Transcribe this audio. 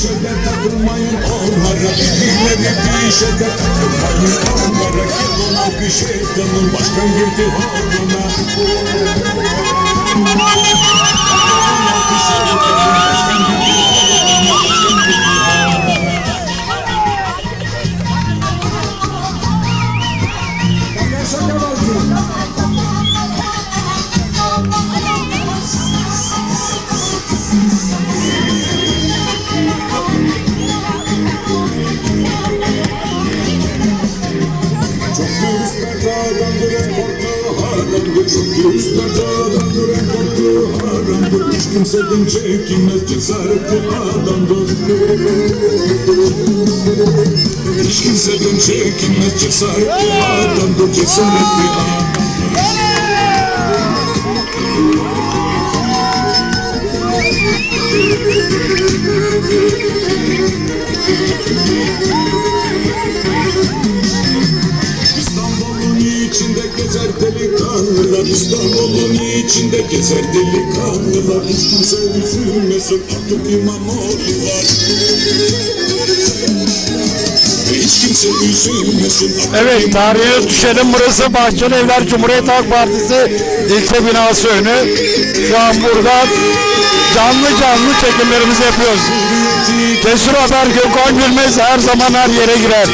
Şeyde takılmayın onlara İleri bir şeyde takılmayın onlara Gel ona bir şeytanın başkan girdi horuna Çok dürüstlerde adamdır en korktuğu haramdır Hiç kimseden çekinmez cesaretli adamdır Hiç kimseden çekinmez cesaretli adamdır Cesaretli adam İstanbul'un içinde gezer delikanlılar İstanbul'un içinde gezer delikanlılar Hiç kimse üzülmesin artık İmamoğlu var Hiç kimse üzülmesin artık Evet tarihe düşelim burası Bahçeli Evler Cumhuriyet Halk Partisi ilçe binası önü. Şu an burada canlı canlı çekimlerimizi yapıyoruz. Cesur Haber Gökhan Gülmez her zaman her yere girer.